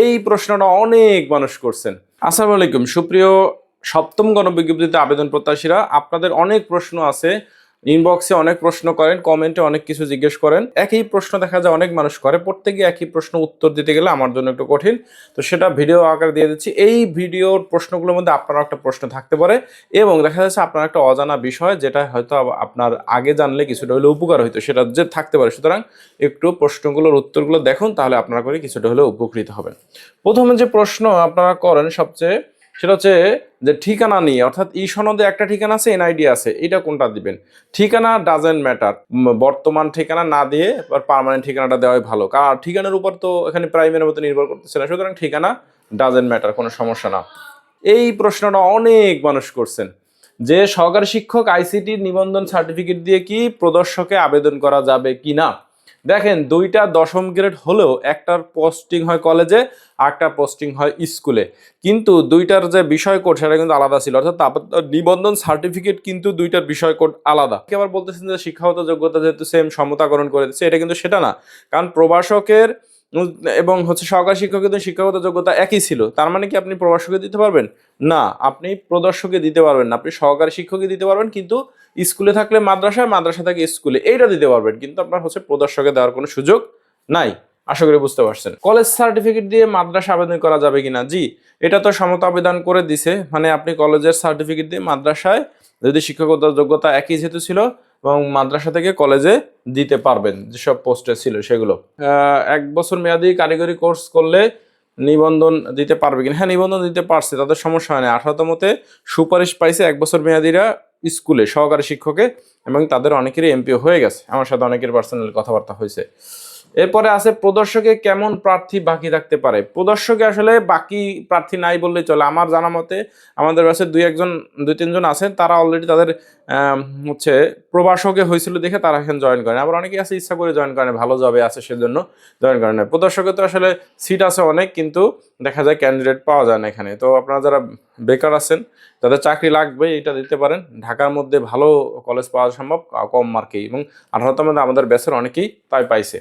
এই প্রশ্নটা অনেক মানুষ করছেন। আসসালামু আলাইকুম। সুপ্রিয় সপ্তম গণবিজ্ঞপ্তিতে আবেদন প্রত্যাশীরা, আপনাদের অনেক প্রশ্ন আছে। ইনবক্সে অনেক প্রশ্ন করেন কমেন্টে অনেক কিছু জিজ্ঞেস করেন। একই প্রশ্ন দেখা যায় অনেক মানুষ করে, প্রত্যেকে একই প্রশ্ন উত্তর দিতে গেলে আমার জন্য একটু কঠিন। তো সেটা ভিডিও আকারে দিয়ে দিচ্ছি। এই ভিডিওর প্রশ্নগুলোর মধ্যে আপনার একটা প্রশ্ন থাকতে পারে এবং দেখা যাচ্ছে আপনার একটা অজানা বিষয় যেটা হয়তো আপনার আগে জানলে কিছুটা হলে উপকার হইতো, সেটা যে থাকতে পারে। সুতরাং একটু প্রশ্নগুলোর উত্তরগুলো দেখুন, তাহলে আপনারা করে কিছুটা হলে উপকৃত হবেন। প্রথমে যে প্রশ্ন আপনারা করেন সবচেয়ে সেটা হচ্ছে যে ঠিকানা নিয়ে, অর্থাৎ ই সনদে একটা ঠিকানা আছে, এনআইডি আছে, এটা কোনটা দিবেন? ঠিকানা ডাজেন্ট ম্যাটার বর্তমান ঠিকানা না দিয়ে পার্মানেন্ট ঠিকানাটা দেওয়াই ভালো। কারণ ঠিকানার উপর তো এখানে প্রাইমের মতো নির্ভর করতেছে না, সুতরাং ঠিকানা ডাজেন্ট ম্যাটার কোনো সমস্যা না। এই প্রশ্নটা অনেক মানুষ করছেন, যে সহকারী শিক্ষক আইসিটির নিবন্ধন সার্টিফিকেট দিয়ে কি প্রদর্শকে আবেদন করা যাবে কি না দেখেন দুইটা দশম গ্রেড হলেও একটার পোস্টিং হয় কলেজে আরেকটা পোস্টিং হয় স্কুলে। কিন্তু দুইটার যে বিষয় কোড সেটা কিন্তু আলাদা ছিল। অর্থাৎ নিবন্ধন সার্টিফিকেট কিন্তু দুইটার বিষয় কোড আলাদা। আবার বলতেছেন যে শিক্ষাগত যোগ্যতা যেহেতু সেম সমতাকরণ করে দিচ্ছে এটা কিন্তু সেটা না। কারণ প্রভাষকের উম, এবং হচ্ছে সহকারী শিক্ষক কিন্তু শিক্ষাগত যোগ্যতা একই ছিল। তার মানে কি আপনি প্রভাষকে দিতে পারবেন? না, আপনি প্রদর্শকে দিতে পারবেন না। আপনি সহকারী শিক্ষকই দিতে পারবেন, কিন্তু স্কুলে থাকলে মাদ্রাসায়, মাদ্রাসা থেকে স্কুলে। এইটা দিতে পারবেন, কিন্তু আপনার হচ্ছে প্রদর্শকে দেওয়ার কোনো সুযোগ নাই। আশা করি বুঝতে পারছেন। কলেজ সার্টিফিকেট দিয়ে মাদ্রাসা আবেদন করা যাবে কিনা? জি, এটা তো সমতা আবেদন করে দিছে। মানে আপনি কলেজের সার্টিফিকেট দিয়ে মাদ্রাসায় যদি শিক্ষকতার যোগ্যতা একই যেহেতু ছিল এবং মাদ্রাসা থেকে কলেজে দিতে পারবেন, যেসব পোস্টে ছিল সেগুলো। এক বছর মেয়াদি কারিগরি কোর্স করলে নিবন্ধন দিতে পারবে কিনা? হ্যাঁ নিবন্ধন দিতে পারছে, তাদের সমস্যা হয় না। আঠারোতমতে সুপারিশ পাইছে এক বছর মেয়াদিরা স্কুলে, সহকারী শিক্ষকে, এবং তাদের অনেকেরই এমপিও হয়ে গেছে। আমার সাথে অনেকের পার্সোনাল কথাবার্তা হয়েছে। এরপরে আছে প্রদর্শকে কেমন প্রার্থী বাকি থাকতে পারে? প্রদর্শকে আসলে বাকি প্রার্থী নাই বললেই চলে। আমার জানা মতে আমাদের কাছে দুই একজন, দুই তিনজন আছেন। তারা অলরেডি তাদের হচ্ছে প্রবাসকে হয়েছিল দেখে তারা এখানে জয়েন করেন। আবার অনেকেই আছে ইচ্ছা করে জয়েন করেন, ভালো জবে আছে সেজন্য জয়েন করেন প্রদর্শকে তো আসলে সিট আছে অনেক, কিন্তু দেখা যায় ক্যান্ডিডেট পাওয়া যায় না এখানে। তো আপনারা যারা বেকার আছেন, তাদের চাকরি লাগবে এটা দিতে পারেন। ঢাকার মধ্যে ভালো কলেজ পাওয়া সম্ভব, কম মার্কেই এবং আঠারোতম আমাদের ব্যাচের অনেকেই তাই পাইছে।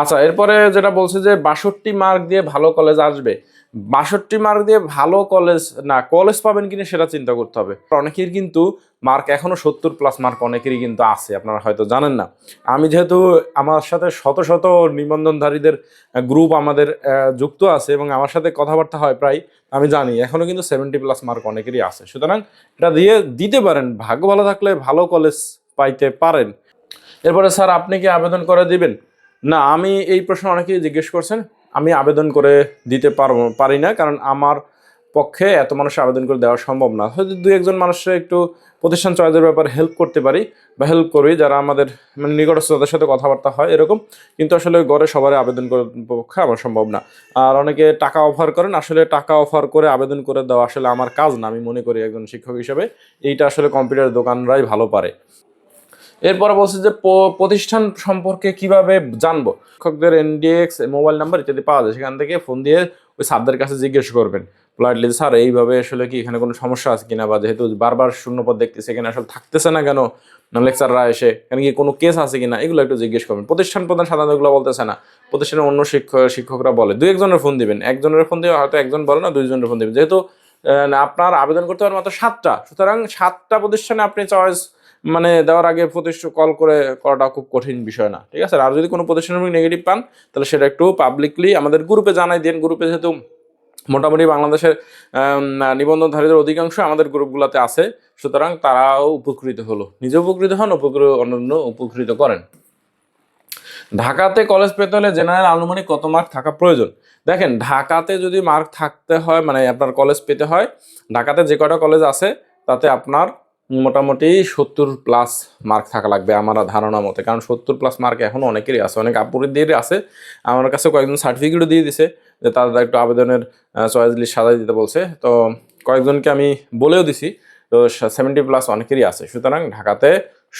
আচ্ছা এরপরে যেটা বলছে যে বাষট্টি মার্ক দিয়ে ভালো কলেজ আসবে। বাষট্টি মার্ক দিয়ে ভালো কলেজ না কলেজ পাবেন কিনা সেটা চিন্তা করতে হবে। অনেকের কিন্তু মার্ক এখনও সত্তর প্লাস মার্ক অনেকেরই কিন্তু আছে, আপনারা হয়তো জানেন না। আমি যেহেতু আমার সাথে শত শত নিবন্ধনধারীদের গ্রুপ আমাদের যুক্ত আছে এবং আমার সাথে কথাবার্তা হয় প্রায়, আমি জানি, এখনও কিন্তু সেভেন্টি প্লাস মার্ক অনেকেরই আছে। সুতরাং এটা দিয়ে দিতে পারেন, ভাগ্য ভালো থাকলে ভালো কলেজ পাইতে পারেন। এরপরে স্যার, আপনি কি আবেদন করে দিবেন? না, আমি এই প্রশ্ন অনেকেই জিজ্ঞেস করছেন, আমি আবেদন করে দিতে পারব, পারি না, কারণ আমার পক্ষে এত মানুষ আবেদন করে দেওয়া সম্ভব না। হয়তো দু একজন মানুষের একটু প্রতিষ্ঠান চয়েসের ব্যাপারে হেল্প করতে পারি, বা হেল্প করি, যারা আমাদের মানে নিকটস্থ তাদের সাথে কথাবার্তা হয় এরকম, কিন্তু আসলে গড়ে সবারই আবেদন করার পক্ষে আমার সম্ভব না। আর অনেকে টাকা অফার করেন, আসলে টাকা অফার করে আবেদন করে দেওয়া আসলে আমার কাজ না, আমি মনে করি একজন শিক্ষক হিসেবে, এইটা আসলে কম্পিউটার দোকানরাই ভালো পারে। এরপরে বলছে যে প্রতিষ্ঠান সম্পর্কে কীভাবে জানব? শিক্ষকদের এনডিএক্স মোবাইল নাম্বার ইত্যাদি পাওয়া যায়। সেখান থেকে ফোন দিয়ে ওই স্যারদের কাছে জিজ্ঞেস করবেন। পোলাইটলি স্যার, এইভাবে আসলে কি এখানে কোনো সমস্যা আছে কিনা? বা যেহেতু বারবার শূন্যপদ দেখতেছে, এখানে আসলে থাকতেছে না কেন? লেকচাররা এসে এখানে কি কোনো কেস আছে কিনা? এগুলো একটু জিজ্ঞেস করবেন। প্রতিষ্ঠান প্রধান সাধারণত এগুলো বলতেছে না। প্রতিষ্ঠানের অন্য শিক্ষক শিক্ষকরা বলে। দুই একজনের ফোন দিবেন। একজনের ফোন দিয়ে হয়তো একজন বলে না, দুইজনের ফোন দিবেন। যেহেতু আপনার আবেদন করতে পারেন মাত্র সাতটা। সুতরাং সাতটা প্রতিষ্ঠানে আপনি চয়েস মানে দেওয়ার আগে প্রতিষ্ঠান কল করে করাটা খুব কঠিন বিষয় না, ঠিক আছে? আর যদি কোনো প্রতিষ্ঠানের নেগেটিভ পান, তাহলে সেটা একটু পাবলিকলি আমাদের গ্রুপে জানাই দিন। গ্রুপে যেহেতু মোটামুটি বাংলাদেশের নিবন্ধনধারীদের অধিকাংশ আমাদের গ্রুপগুলোতে আছে, সুতরাং তারাও উপকৃত হলো। নিজে উপকৃত হন, উপকৃত, অন্যান্য উপকৃত করেন। ঢাকাতে কলেজ পেতে হলে জেনারেল আনুমানিক কত মার্ক থাকা প্রয়োজন? দেখেন, ঢাকাতে যদি মার্ক থাকতে হয় মানে আপনার কলেজ পেতে হয়, ঢাকাতে যে কটা কলেজ আছে, তাতে আপনার মোটামুটি সত্তর প্লাস মার্ক থাকা লাগবে আমার ধারণা মতে। কারণ সত্তর প্লাস মার্ক এখন অনেকেরই আছে, অনেক আপুরিদের আছে। আমার কাছে কয়েকজন সার্টিফিকেটও দিয়ে দিছে যে তাদের একটু আবেদনের চয়েস লিস্ট সাজাই দিতে বলছে। তো কয়েকজনকে আমি বলেও দিছি, তো সেভেন্টি প্লাস অনেকেরই আছে। সুতরাং ঢাকাতে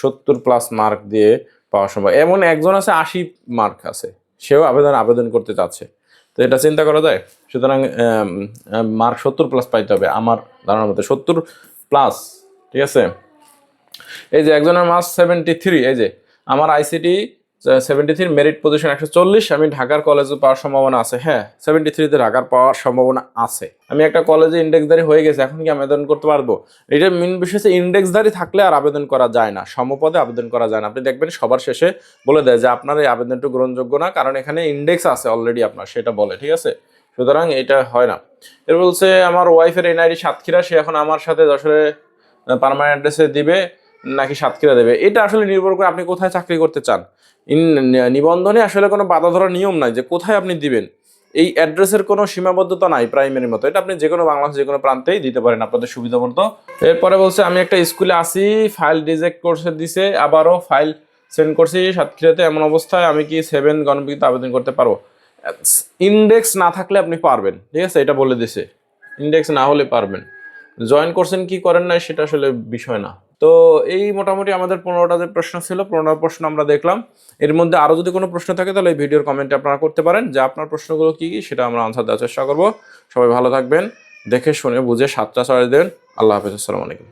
সত্তর প্লাস মার্ক দিয়ে পাওয়া সম্ভব। এমন একজন আছে, আশি মার্ক আছে। সেও আবেদন আবেদন করতে চাচ্ছে। তো এটা চিন্তা করা যায়? সুতরাং মার্ক সত্তর প্লাস পাইতে হবে। আমার ধারণার মতে সত্তর প্লাস ঠিক আছে? এই যে একজনের মার্কস সেভেন্টি থ্রি এই যে আমার ICT seventy three merit position একশো চল্লিশ, আমি ঢাকার কলেজে পাওয়ার সম্ভাবনা আছে। হ্যাঁ সেভেন্টি থ্রিতে ঢাকার পাওয়ার সম্ভাবনা আছে। আমি একটা কলেজে ইন্ডেক্সদারি হয়ে গেছে, এখন কি আবেদন করতে পারব? এটা মেন বিষয় হচ্ছে ইন্ডেক্সদারি থাকলে আর আবেদন করা যায় না, সমপদে আবেদন করা যায় না। আপনি দেখবেন সবার শেষে বলে দেয় যে আপনার এই আবেদনটা গ্রহণযোগ্য না, কারণ এখানে ইন্ডেক্স আছে অলরেডি আপনার, সেটা বলে, ঠিক আছে? সুতরাং এটা হয় না। এর বলছে, আমার ওয়াইফের এনআইডি সাতক্ষীরা, সে এখন আমার সাথে যশোরে পারমানেন্ট অ্যাড্রেসে দিবে, নাকি সাতক্ষীরা দেবে। এটা আসলে নির্ভর করে আপনি কোথায় চাকরি করতে চান। নিবন্ধনে আসলে কোনো বাধা ধরার নিয়ম নাই যে কোথায় আপনি দিবেন। এই অ্যাড্রেসের কোনো সীমাবদ্ধতা নাই প্রাইমারির মতো। এটা আপনি যে কোনো বাংলাদেশ যে কোনো প্রান্তেই দিতে পারেন আপনাদের সুবিধা মতো এরপরে বলছে, আমি একটা স্কুলে আসি ফাইল রিজেক্ট করছে দিছে, আবারও ফাইল সেন্ড করছি, সাতক্ষীরাতে এমন অবস্থায় আমি কি সেভেন গণবিতে আবেদন করতে পারব? ইন্ডেক্স না থাকলে আপনি পারবেন। ঠিক আছে? এটা বলে দিছে। ইন্ডেক্স না হলে পারবেন। জয়েন করছেন, কি করেন না সেটা আসলে বিষয় না। তো এই মোটামুটি আমাদের পনেরোটা যে প্রশ্ন ছিল, পনেরোটা প্রশ্ন আমরা দেখলাম। এর মধ্যে আরও যদি কোনো প্রশ্ন থাকে, তাহলে এই ভিডিওর কমেন্টে আপনারা করতে পারেন। যে আপনার প্রশ্নগুলো কী কী, সেটা আমরা আনসার দেওয়ার চেষ্টা করব। সবাই ভালো থাকবেন, দেখে শুনে বুঝে সাতটা ছয় দেন। আল্লাহ হাফিজ, আসসালামু আলাইকুম।